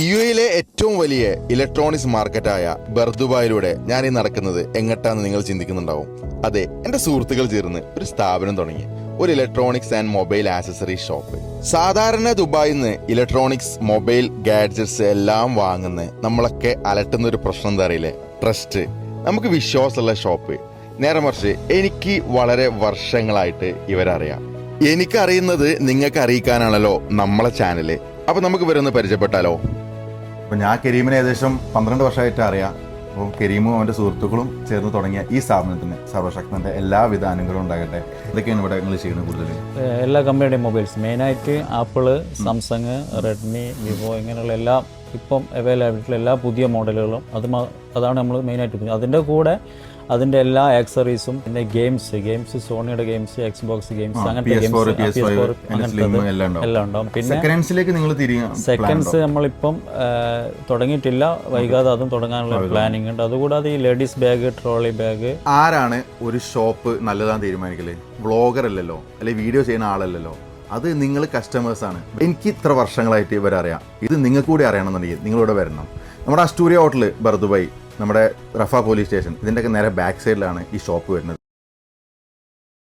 U എയിലെ ഏറ്റവും വലിയ ഇലക്ട്രോണിക്സ് മാർക്കറ്റായ ബർദുബായിലൂടെ ഞാൻ ഈ നടക്കുന്നത് എങ്ങട്ടാന്ന് നിങ്ങൾ ചിന്തിക്കുന്നുണ്ടാവും. അതെ എന്റെ സുഹൃത്തുക്കൾ ചേർന്ന് ഒരു സ്ഥാപനം തുടങ്ങി. ഒരു electronics and mobile accessory shop സാധാരണ ദുബായിൽ നിന്ന് ഇലക്ട്രോണിക്സ് മൊബൈൽ ഗാഡ്ജറ്റ്സ് എല്ലാം വാങ്ങുന്ന നമ്മളൊക്കെ അലട്ടുന്ന ഒരു പ്രശ്നം എന്താ അറിയില്ലേ? ട്രസ്റ്റ് നമുക്ക് വിശ്വാസമുള്ള ഷോപ്പ് നേരെ മറിച്ച് എനിക്ക് വളരെ വർഷങ്ങളായിട്ട് ഇവരറിയാം. എനിക്കറിയുന്നത് നിങ്ങൾക്ക് അറിയിക്കാനാണല്ലോ നമ്മളെ ചാനൽ അപ്പൊ നമുക്ക് ഇവരൊന്ന് പരിചയപ്പെട്ടാലോ? അപ്പൊ ഞാൻ കരീമിനെ ഏകദേശം പന്ത്രണ്ട് വർഷമായിട്ട് അറിയാം. അപ്പോൾ കരീമും അവന്റെ സുഹൃത്തുക്കളും ചേർന്ന് തുടങ്ങിയ ഈ സ്ഥാപനത്തിന് സർവശക്തന്റെ എല്ലാ വിധാനങ്ങളും ഉണ്ടാകട്ടെ. ഇതൊക്കെയാണ് ഇവിടെ നിങ്ങൾ ചെയ്യുന്നത് കൂടുതൽ എല്ലാ കമ്പനിയുടെയും മൊബൈൽസ്. മെയിനായിട്ട് ആപ്പിൾ സാംസങ് റെഡ്മി വിവോ ഇങ്ങനെയുള്ള എല്ലാ ഇപ്പം അവൈലബിലിറ്റിയുള്ള എല്ലാ പുതിയ മോഡലുകളും അത് അതാണ് നമ്മൾ മെയിനായിട്ട് ഉപയോഗിക്കുന്നത്. അതിന്റെ കൂടെ അതിന്റെ എല്ലാ ആക്സറീസും പിന്നെ ഗെയിംസ് ഗെയിംസ് സോണിയുടെ ഗെയിംസ് എക്സ് ബോക്സ് ഗെയിംസ് അങ്ങനത്തെ PS4, ഗെയിംസ് PS5, Slim എല്ലാം ഉണ്ടാവും. പിന്നെ സെക്കൻഡ്സ് നമ്മളിപ്പം തുടങ്ങിയിട്ടില്ല. വൈകാതെ അതും തുടങ്ങാനുള്ള പ്ലാനിങ് ഉണ്ട്. അതുകൂടാതെ ഈ ലേഡീസ് ബാഗ് ട്രോളി ബാഗ് ആരാണ് ഒരു ഷോപ്പ് നല്ലതാന്ന് തീരുമാനിക്കൽ? വ്ളോഗർ അല്ലല്ലോ അല്ലെങ്കിൽ വീഡിയോ ചെയ്യുന്ന ആളല്ലല്ലോ. അത് നിങ്ങൾ കസ്റ്റമേഴ്സ് ആണ്. എനിക്ക് ഇത്ര വർഷങ്ങളായിട്ട് ഇവരറിയാം ഇത് നിങ്ങൾക്ക് കൂടി അറിയണമെന്നുണ്ടെങ്കിൽ നിങ്ങളിവിടെ വരണം. നമ്മുടെ അസ്റ്റൂരിയ ഹോട്ടൽ ബർദുബായി നമ്മുടെ റഫ പോലീസ് സ്റ്റേഷൻ ഇതിന്റെയൊക്കെ നേരെ ബാക്ക് സൈഡിലാണ് ഈ ഷോപ്പ് വരുന്നത്.